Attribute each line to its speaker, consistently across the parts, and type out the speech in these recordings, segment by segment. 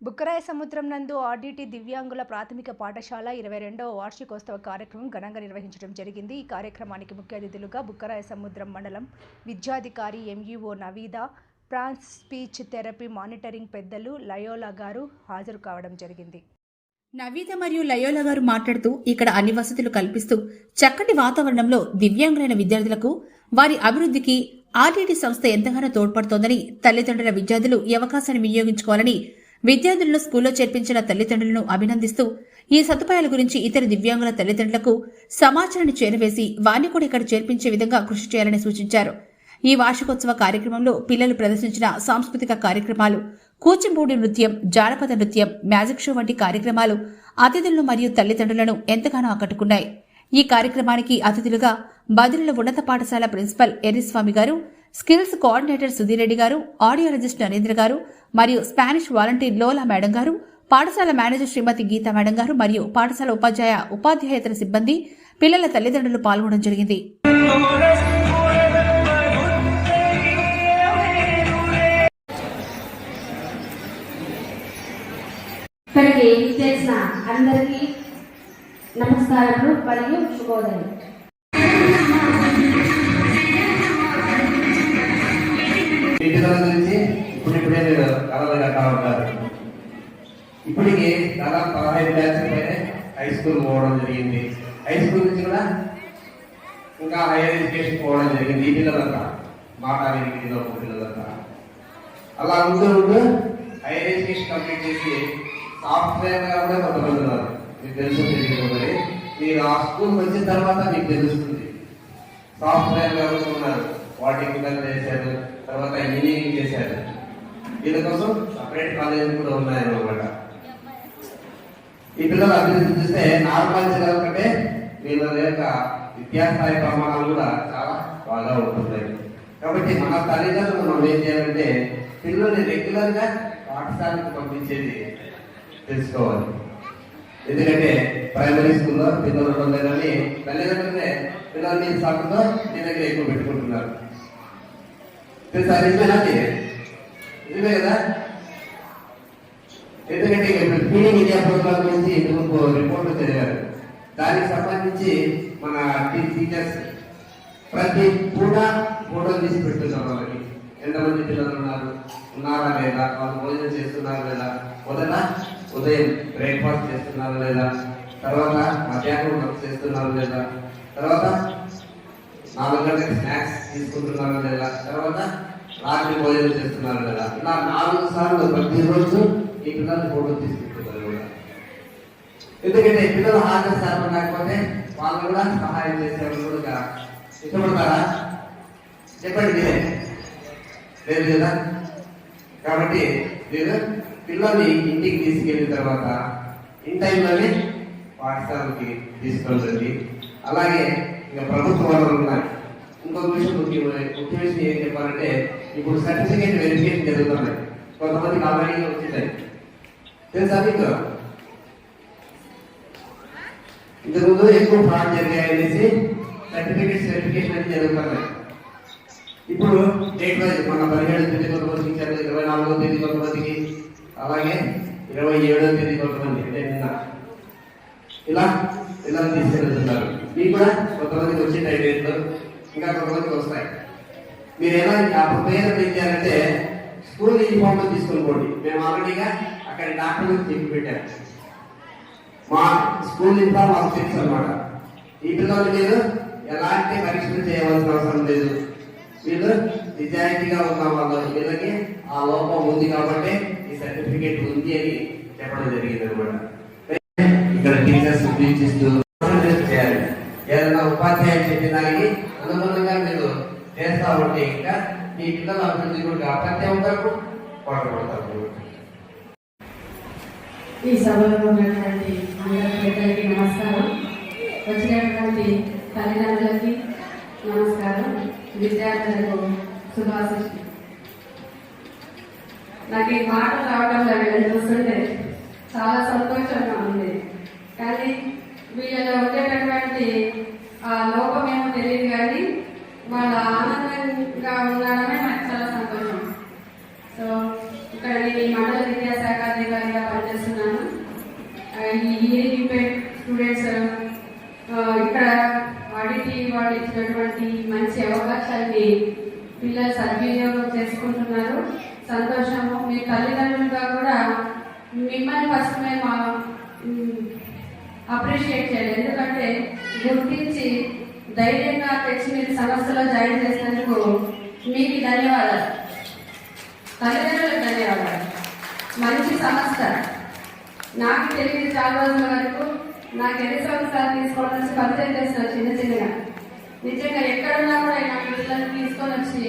Speaker 1: బుక్కరాయ సముద్రం నందు ఆర్డీటీ దివ్యాంగుల ప్రాథమిక పాఠశాల ఇరవై రెండవ వార్షికోత్సవ కార్యక్రమం ఘనంగా నిర్వహించడం జరిగింది. ఈ కార్యక్రమానికి ముఖ్య అతిథులుగా బుక్కరాయ సముద్రం మండలం విద్యాధికారి ఎంఈఓ నవీద ప్రాన్స్ స్పీచ్ థెరపీ మానిటరింగ్ పెద్దలు లయోలా గారు హాజరు కావడం జరిగింది.
Speaker 2: నవీద మరియు లయోల గారు మాట్లాడుతూ ఇక్కడ అన్ని వసతులు కల్పిస్తూ చక్కటి వాతావరణంలో దివ్యాంగులైన విద్యార్థులకు వారి అభివృద్ధికి ఆర్టీటీ సంస్థ ఎంతగానో తోడ్పడుతోందని తల్లిదండ్రుల విద్యార్థులు ఈ అవకాశాన్ని వినియోగించుకోవాలని విద్యార్థులను స్కూల్లో చేర్పించిన తల్లిదండ్రులను అభినందిస్తూ ఈ సదుపాయాల గురించి ఇతర దివ్యాంగుల తల్లిదండ్రులకు సమాచారాన్ని చేరవేసి వారిని కూడా ఇక్కడ చేర్పించే విధంగా కృషి చేయాలని సూచించారు. ఈ వార్షికోత్సవ కార్యక్రమంలో పిల్లలు ప్రదర్శించిన సాంస్కృతిక కార్యక్రమాలు కూచిపూడి నృత్యం జానపద నృత్యం మ్యాజిక్ షో వంటి కార్యక్రమాలు అతిథులను మరియు తల్లిదండ్రులను ఎంతగానో ఆకట్టుకున్నాయి. ఈ కార్యక్రమానికి అతిథులుగా బదిలీల ఉన్నత పాఠశాల ప్రిన్సిపల్ ఎర్రిస్వామి గారు స్కిల్స్ కోఆర్డినేటర్ సుధీర్ రెడ్డి గారు ఆడియాలజిస్ట్ నరేంద్ర గారు మరియు స్పానిష్ వాలంటీర్ లోలా మేడం గారు పాఠశాల మేనేజర్ శ్రీమతి గీతా మేడం గారు మరియు పాఠశాల ఉపాధ్యాయ ఉపాధ్యాయేతర సిబ్బంది పిల్లల తల్లిదండ్రులు పాల్గొనడం జరిగింది.
Speaker 3: ఇక్కడికి చేసిన అందరికీ మరియు శుభోదయం.
Speaker 4: వీటిల గురించి ఇప్పుడిప్పుడే మీరు కలలు కట్టా ఉంటారు ఇప్పటికి చాలా పదహైదు బ్యాచ్ పైన హై స్కూల్ పోవడం జరిగింది. హై స్కూల్ నుంచి కూడా ఇంకా హైయర్ ఎడ్యుకేషన్ పోవడం జరిగింది. ఈ పిల్లలంతా మాట వినికిలో పిల్లలంతా. అలా ఉంటూ ఉంటూ హైయర్ ఎడ్యుకేషన్ కంప్లీట్ చేసి సాఫ్ట్వేర్ కూడా కొంతమంది ఉన్నారు మీకు తెలుసు తెలియదు మీరు. ఆ స్కూల్ వచ్చిన తర్వాత మీకు తెలుస్తుంది. సాఫ్ట్వేర్ గారు కూడా ఉన్నారు వాటికి చేశారు. తర్వాత ఇంజనీరింగ్ చేశారు. వీళ్ళ కోసం సపరేట్ కాలేజీలు కూడా ఉన్నాయన్నమాట. ఈ పిల్లల అభివృద్ధి చూస్తే నార్మల్ జిల్లా కంటే వీళ్ళ యొక్క విద్యాస్థాయి ప్రమాణాలు కూడా చాలా బాగా ఉంటున్నాయి. కాబట్టి మన తల్లిదండ్రులు మనం ఏం చేయాలంటే పిల్లల్ని రెగ్యులర్గా పాఠశాలకు పంపించేది తెలుసుకోవాలి. ఎందుకంటే ప్రైమరీ స్కూల్లో పిల్లలు ఉండలేదని తల్లిదండ్రులే పిల్లల్ని సాకుతో నీ దగ్గర ఎక్కువ పెట్టుకుంటున్నారు. తెలుసా నిజమేనా నిజమే కదా? ఎందుకంటే ఫీడింగ్ ఇండియా ప్రోగ్రామ్ గురించి ఇంతకు రిపోర్ట్ చదివారు దానికి సంబంధించి మన టీచర్స్ ప్రతి పూట ఫోటోలు తీసి పెడుతున్నారు వాళ్ళకి. ఎంతమంది పిల్లలు ఉన్నారు? ఉన్నారా లేదా? వాళ్ళు భోజనం చేస్తున్నారా లేదా? మొదట ఉదయం బ్రేక్ఫాస్ట్ చేస్తున్నారా లేదా? తర్వాత మధ్యాహ్నం వర్క్ చేస్తున్నారా లేదా? తర్వాత నాలుగు గంటలకు స్నాక్స్ తీసుకుంటున్నారా లేదా తర్వాత రాత్రి భోజనం చేస్తున్నారా లేదా ఇలా నాలుగు సార్లు ప్రతిరోజు ఈ పిల్లలు ఫోటో తీసుకుంటున్నారు కూడా. ఎందుకంటే పిల్లలు హాజరు శాతం లేకపోతే వాళ్ళు కూడా సహాయం చేసేవాళ్ళు కూడా ఇష్టపడతారా? చెప్పండి మీరే. లేదు కదా? కాబట్టి మీరు పిల్లల్ని ఇంటికి తీసుకెళ్ళిన తర్వాత ఇన్ టైంలోనే పాఠశాలకి తీసుకెళ్ళండి అలాగే ఇక ప్రభుత్వ వనరులు ఉన్నాయి. ఇంకొక విషయం ముఖ్యమైన ముఖ్య విషయం ఏం చెప్పాలంటే ఇప్పుడు సర్టిఫికేట్ వెరిఫికేషన్ జరుగుతున్నాయి. కొంతమందికి ఆల్రెడీ వచ్చింటాయి తెలుసా మీకు? ఇంతకుముందు ఎక్కువ ఫ్రాడ్ జరిగాయనేసి సర్టిఫికేట్స్ సర్టిఫికేట్ వెరిఫికేషన్ అనేది జరుగుతున్నాయి. ఇప్పుడు డేట్ వైజ్ మన పదిహేడు తేదీ కొంతమందికి ఇచ్చారు ఇరవై నాలుగో తేదీ కొంతమందికి అలాగే ఇరవై ఏడో తేదీ కొంతమంది అంటే నిన్న. ఇలా ఇలా తీసుకెళ్తున్నారు మీకు కూడా కొంతమందికి వచ్చే డేట్లు ఇంకా కొంతమందికి వస్తాయి. మీరు ఎలా ఆ పేరు ఏం చేయాలంటే స్కూల్ యూనిఫామ్ తీసుకొని పోండి. మేము ఆల్రెడీగా అక్కడ డాక్టర్ చెప్పి పెట్టారు మా స్కూల్ యూనిఫామ్ మాకు తెలుసు అనమాట ఈ పిల్లలు మీరు ఎలాంటి పరీక్షలు చేయవలసిన అవసరం లేదు. వీళ్ళు నిజాయితీగా ఉన్న వాళ్ళు వీళ్ళకి ఆ లోపం ఉంది కాబట్టి ఈ సర్టిఫికేట్ ఉంది అని చెప్పడం జరిగింది అనమాట ఇక్కడ టీచర్స్ ఇస్తూ ఏదైనా ఉపాధ్యాయులు చెప్పిన దానికి అనుగుణంగా మీరు చేస్తా ఉంటే ఇంకా మీ పిల్లల అభివృద్ధి కూడా ప్రతి ఒక్కరికి పాటుపడతారు
Speaker 3: ఈ సభలో ఉన్నటువంటి అందరికీ నమస్కారం. వచ్చినటువంటి తల్లిదండ్రులకి నమస్కారం. విద్యార్థులకు శుభాశిష్టి నాకు ఈ మాట రావడం లేదు చూస్తుంటే చాలా సంతోషంగా ఉంది. కానీ వీళ్ళలో ఉండేటటువంటి ఆ లోపం ఏమో తెలియదు కానీ వాళ్ళ ఆనందంగా ఉండడమే నాకు చాలా సంతోషం. సో ఇక్కడ నేను ఈ మండల విద్యాశాఖ అధికారిగా పనిచేస్తున్నాను. ఈ ఈపేట్ స్టూడెంట్స్ ఇక్కడ వాడికి వాళ్ళు ఇచ్చినటువంటి మంచి అవకాశాన్ని పిల్లలు సద్వినియోగం చేసుకుంటున్నారు. సంతోషము. మీ తల్లిదండ్రులుగా కూడా మిమ్మల్ని ఫస్ట్ మేము అప్రిషియేట్ చేయాలి. ఎందుకంటే గుర్తించి ధైర్యంగా తెచ్చి మీరు సంస్థలో జాయిన్ చేసినందుకు మీకు ధన్యవాదాలు. తల్లిదండ్రులకు ధన్యవాదాలు. మంచి సంస్థ. నాకు తెలియదు చాలా రోజుల వరకు నాకు ఎన్ని సంవత్సరాలు తీసుకోవడం పరిచయం చేస్తున్నారు చిన్న చిన్నగా. నిజంగా ఎక్కడున్నా కూడా నా పిల్లలను తీసుకొని వచ్చి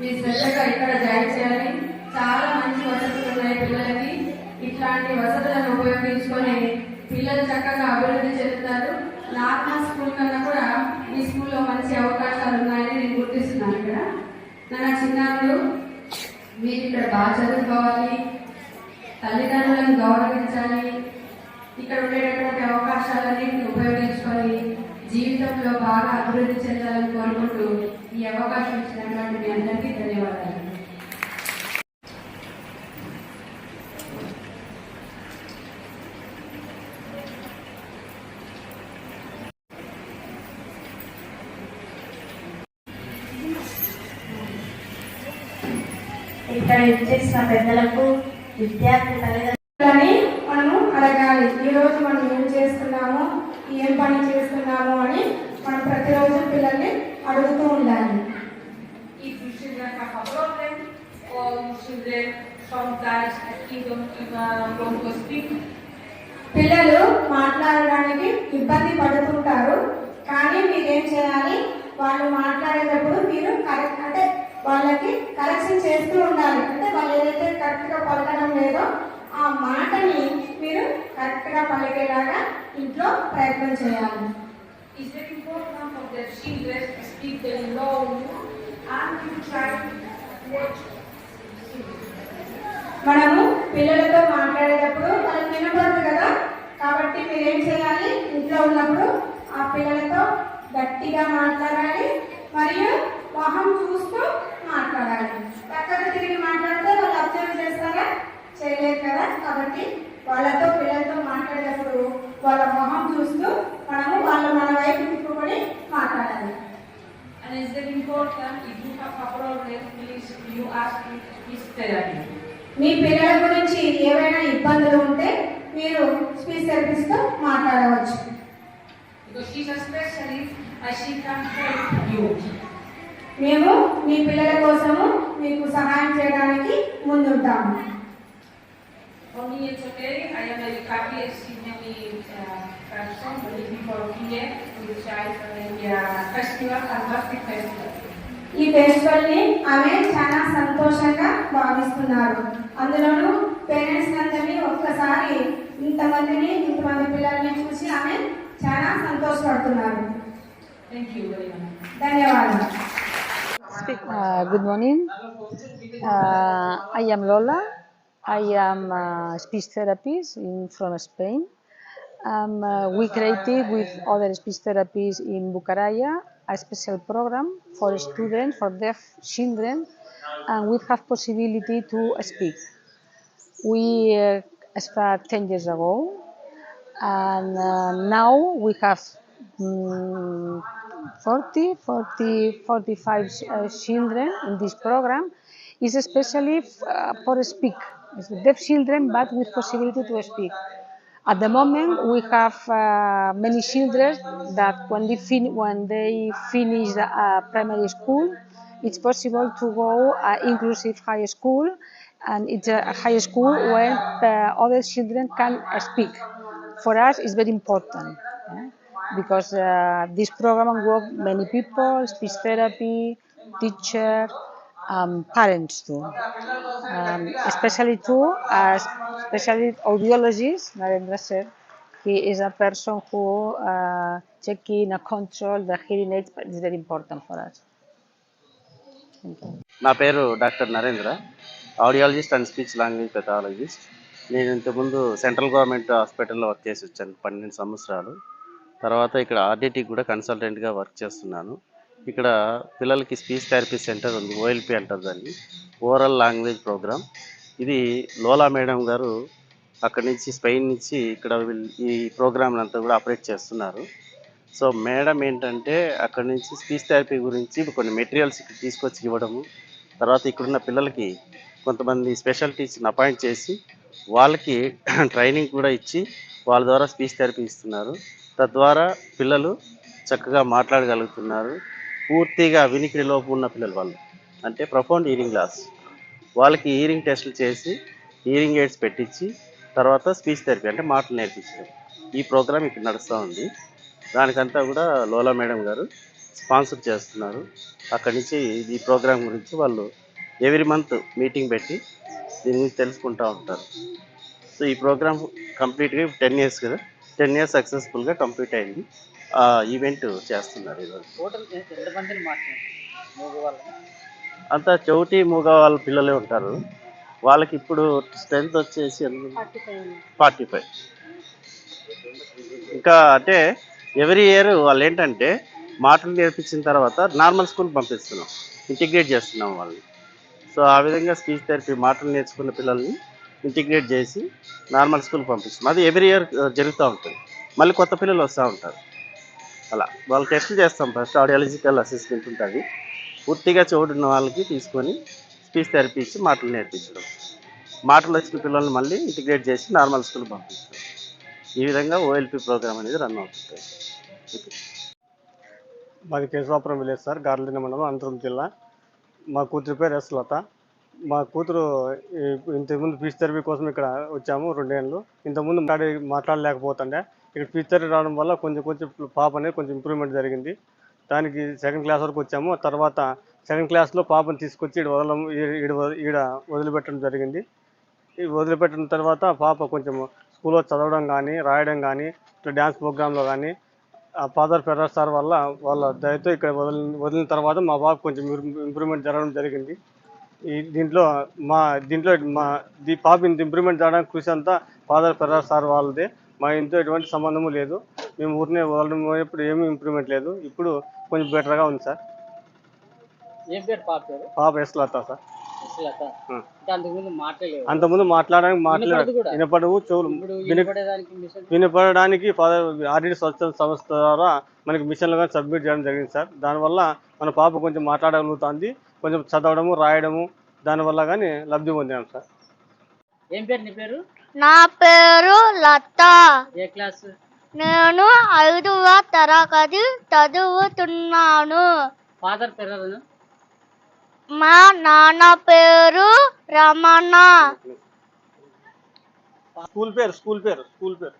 Speaker 3: మీ శ్రద్ధగా ఇక్కడ జాయిన్ చేయాలి. చాలా మంచి వసతులు ఉన్నాయి పిల్లలకి. ఇట్లాంటి వసతులను ఉపయోగించుకొని పిల్లలు చక్కగా అభివృద్ధి చెందుతారు. నార్మల్ స్కూల్ కన్నా కూడా ఈ స్కూల్లో మంచి అవకాశాలు ఉన్నాయని నేను గుర్తిస్తున్నాను ఇక్కడ. నా చిన్నారులు మీరు ఇక్కడ బాగా చదువుకోవాలి తల్లిదండ్రులను గౌరవించాలి ఇక్కడ ఉండేటటువంటి అవకాశాలన్నింటిని ఉపయోగించుకొని జీవితంలో బాగా అభివృద్ధి చెందాలని కోరుకుంటూ ఈ అవకాశం ఇచ్చినటువంటి మీ అందరికీ ధన్యవాదాలు.
Speaker 5: ఇక్కడ ఇచ్చేసిన పెద్దలకు విద్యార్థి తల్లిదండ్రులు
Speaker 6: అని మనము అడగాలి. ఈ రోజు మనం ఏం చేస్తున్నాము ఏం పని చేస్తున్నాము అని మనం ప్రతిరోజు పిల్లల్ని అడుగుతూ ఉండాలి. పిల్లలు మాట్లాడడానికి ఇబ్బంది పడుతుంటారు. కానీ మీరేం చేయాలి? వాళ్ళు మాట్లాడేటప్పుడు మీరు కరెక్ట్ అంటే వాళ్ళకి కరెక్షన్ చేస్తూ ఉండాలి. అంటే వాళ్ళు ఏదైతే కరెక్ట్గా పలకడం లేదో ఆ మాటని మీరు కరెక్ట్గా పలికేలాగా ఇంట్లో ప్రయత్నం చేయాలి.
Speaker 7: It's very important for the children to speak the law and to try to watch.
Speaker 6: మనము పిల్లలతో మాట్లాడేటప్పుడు వాళ్ళకి వినపడదు కదా? కాబట్టి మీరు ఏం చేయాలి? ఇంట్లో ఉన్నప్పుడు ఆ పిల్లలతో గట్టిగా మాట్లాడాలి. మరియు మొహం చూస్తూ మాట్లాడాలి. పక్కకు తిరిగి మాట్లాడితే వాళ్ళు అబ్జర్వ్ చేస్తారా? చేయలేరు కదా? కాబట్టి వాళ్ళతో పిల్లలతో మాట్లాడేటప్పుడు వాళ్ళ మొహం చూస్తూ మనము వాళ్ళు మన వైపు తిప్పుకొని మాట్లాడాలి.
Speaker 7: And it's very important? If you have a problem, please you ask speech therapy.
Speaker 6: మీ పిల్లల గురించి ఏవైనా ఇబ్బందులు ఉంటే మీరు స్పీచ్ థెరపిస్ట్తో మాట్లాడవచ్చు.
Speaker 7: Because she's a specialist and she can help you.
Speaker 6: మేము మీ పిల్లల కోసము మీకు సహాయం చేయడానికి ముందుంటాము. ఈ ఫెస్టివల్ని ఆమె చాలా సంతోషంగా భావిస్తున్నారు. అందులోనూ పేరెంట్స్ అందరినీ ఒక్కసారి ఇంతమందిని ఇంతమంది పిల్లల్ని చూసి ఆమె చాలా సంతోషపడుతున్నారు. ధన్యవాదాలు.
Speaker 8: Uh, good morning. Uh, I am Lola. I am a speech therapist in, from Spain. Um, uh, we created with other speech therapists in Bucaraya a special program for students, for deaf children, and we have possibility to speak. We uh, start 10 years ago, and uh, now we have mm, 40, 40, 45 uh, children in this program. is especially uh, for speak. It's deaf children, but with possibility to speak. At the moment, we have uh, many children that when they, fin- when they finish the uh, primary school, it's possible to go uh, inclusive high school, and it's a high school where uh, other children can speak. For us, it's very important eh, because uh, this program work many people, speech therapy, teacher, um, parents too. Um, especially too, uh, especially audiologist, Narendra said, He is a person who uh, checking and control the hearing aids, but it's very important for us.
Speaker 9: నా పేరు doctor Narendra audiologist and speech language pathologist నేను ఇంతకుముందు central government హాస్పిటల్లో work చేసి వచ్చాను పన్నెండు సంవత్సరాలు తర్వాత ఇక్కడ ఆర్డిటీ కూడా కన్సల్టెంట్గా వర్క్ చేస్తున్నాను. ఇక్కడ పిల్లలకి స్పీచ్ థెరపీ సెంటర్ ఉంది ఓఎల్పి అంటారు దాన్ని. ఓరల్ లాంగ్వేజ్ ప్రోగ్రామ్ ఇది లోలా మేడం గారు అక్కడి నుంచి స్పెయిన్ నుంచి ఇక్కడ ఈ ప్రోగ్రాంలు అంతా కూడా ఆపరేట్ చేస్తున్నారు. సో మేడం ఏంటంటే అక్కడ నుంచి స్పీచ్ థెరపీ గురించి కొన్ని మెటీరియల్స్ ఇక్కడ తీసుకొచ్చి ఇవ్వడము తర్వాత ఇక్కడున్న పిల్లలకి కొంతమంది స్పెషల్ టీచర్ని అపాయింట్ చేసి వాళ్ళకి ట్రైనింగ్ కూడా ఇచ్చి వాళ్ళ ద్వారా స్పీచ్ థెరపీ ఇస్తున్నారు. తద్వారా పిల్లలు చక్కగా మాట్లాడగలుగుతున్నారు. పూర్తిగా వినికిడి లోపు ఉన్న పిల్లలు వాళ్ళు. అంటే ప్రొఫౌండ్ ఈరింగ్ లాస్ వాళ్ళకి ఈరింగ్ టెస్టులు చేసి ఈరింగ్ ఎయిడ్స్ పెట్టించి తర్వాత స్పీచ్ థెరపీ అంటే మాటలు నేర్పించడం. ఈ ప్రోగ్రామ్ ఇక్కడ నడుస్తూ ఉంది. దానికంతా కూడా లోలా మేడం గారు స్పాన్సర్ చేస్తున్నారు. అక్కడి నుంచి ఈ ప్రోగ్రామ్ గురించి వాళ్ళు ఎవ్రీ మంత్ మీటింగ్ పెట్టి దీని గురించి తెలుసుకుంటూ ఉంటారు. సో ఈ ప్రోగ్రామ్ కంప్లీట్గా టెన్ ఇయర్స్ కదా. టెన్ ఇయర్స్ సక్సెస్ఫుల్గా కంప్లీట్ అయింది. ఆ ఈవెంట్ చేస్తున్నారు ఈరోజు.
Speaker 10: టోటల్ ఎంతమందిని
Speaker 9: అంతా చౌటి మూగ వాళ్ళ పిల్లలే ఉంటారు. వాళ్ళకి ఇప్పుడు స్ట్రెంత్ వచ్చేసి ఫార్టీ ఫైవ్ ఇంకా అంటే ఎవ్రీ ఇయర్ వాళ్ళు ఏంటంటే మాటలు నేర్పించిన తర్వాత నార్మల్ స్కూల్ పంపిస్తున్నాం. ఇంటిగ్రేట్ చేస్తున్నాం వాళ్ళని. సో ఆ విధంగా స్పీచ్ థెరపీ మాటలు నేర్చుకున్న పిల్లల్ని ఇంటిగ్రేట్ చేసి నార్మల్ స్కూల్ పంపిస్తాం అది ఎవ్రీ ఇయర్ జరుగుతూ ఉంటుంది. మళ్ళీ కొత్త పిల్లలు వస్తూ ఉంటారు. అలా. వాళ్ళు టెస్టులు చేస్తాం ఫస్ట్ ఆడియాలజికల్ అసెస్మెంట్ ఉంటుంది. పూర్తిగా చోటున్న వాళ్ళకి తీసుకొని స్పీచ్ థెరపీ ఇచ్చి మాటలు నేర్పించడం. మాటలు వచ్చిన పిల్లల్ని మళ్ళీ ఇంటిగ్రేట్ చేసి నార్మల్ స్కూల్ పంపిస్తాం ఈ విధంగా ఓఎల్పి ప్రోగ్రామ్ అనేది రన్ అవుతుంది.
Speaker 11: మాది కేశవాపురం విలేజ్ సార్ గార్లిన మండలం అనంతపురం జిల్లా. మా కూతురు పేరు ఎస్ లత మా కూతురు ఇంతకుముందు ఫీజ్ థెరపీ కోసం ఇక్కడ వచ్చాము రెండేళ్ళు ఇంతకుముందు మాట్లాడి మాట్లాడలేకపోతుండే. ఇక్కడ ఫీజ్ థెరపీ రావడం వల్ల కొంచెం కొంచెం పాప అనేది కొంచెం ఇంప్రూవ్మెంట్ జరిగింది. దానికి సెకండ్ క్లాస్ వరకు వచ్చాము. తర్వాత సెకండ్ క్లాస్లో పాపను తీసుకొచ్చి ఈడ వదల ఈడ ఈడ వదిలిపెట్టడం జరిగింది. ఈ వదిలిపెట్టిన తర్వాత పాప కొంచెం స్కూల్లో చదవడం కానీ రాయడం కానీ ఇట్లా డ్యాన్స్ ప్రోగ్రాంలో కానీ ఆ ఫాదర్ ఫెర్రర్ సార్ వల్ల వాళ్ళ దయతో ఇక్కడ వదిలిన వదిలిన తర్వాత మా బాబు కొంచెం ఇంప్రూవ్మెంట్ జరగడం జరిగింది. ఈ దీంట్లో మా దీంట్లో మా దీ పాప ఇంత ఇంప్రూవ్మెంట్ జరగడానికి కృషి అంతా ఫాదర్ ఫెర్రర్ సార్ వాళ్ళదే. మా ఇంట్లో ఎటువంటి సంబంధము లేదు. మేము ఊరినే వదలడం ఇప్పుడు ఏమీ ఇంప్రూవ్మెంట్ లేదు. ఇప్పుడు కొంచెం బెటర్గా ఉంది సార్.
Speaker 10: ఏం పేరు పాప పేరు?
Speaker 11: పాప ఎస్ లత సార్.
Speaker 10: అంతకుముందు
Speaker 11: మాట్లాడడానికి మాట్లాడ
Speaker 10: వినపడదు కూడా.
Speaker 11: వినపడవు చెవులు వినపడడానికి ఫాదర్ ఆర్డీ స్వచ్ఛంద సంస్థ ద్వారా మనకి మిషన్లుగా సబ్మిట్ చేయడం జరిగింది సార్. దానివల్ల మన పాప కొంచెం మాట్లాడగలుగుతుంది. కొంచెం చదవడము రాయడము దానివల్ల కానీ లబ్ధి పొందాం సార్.
Speaker 10: ఏం పేరు నీ పేరు?
Speaker 12: నా పేరు లత.
Speaker 10: ఏ క్లాస్?
Speaker 12: నేను ఐదవ తరగతి చదువుతున్నాను.
Speaker 10: ఫాదర్ పేరు
Speaker 12: మా నాన్న పేరు రమణ.
Speaker 11: స్కూల్ పేరు స్కూల్ పేరు స్కూల్ పేరు.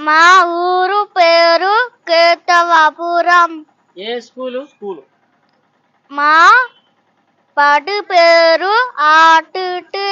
Speaker 12: మా ఊరు పేరు కేతవాపురం.
Speaker 10: ఏ స్కూలు?
Speaker 11: స్కూల్.
Speaker 12: మా படுபெரும் ஆட்டுட்டு.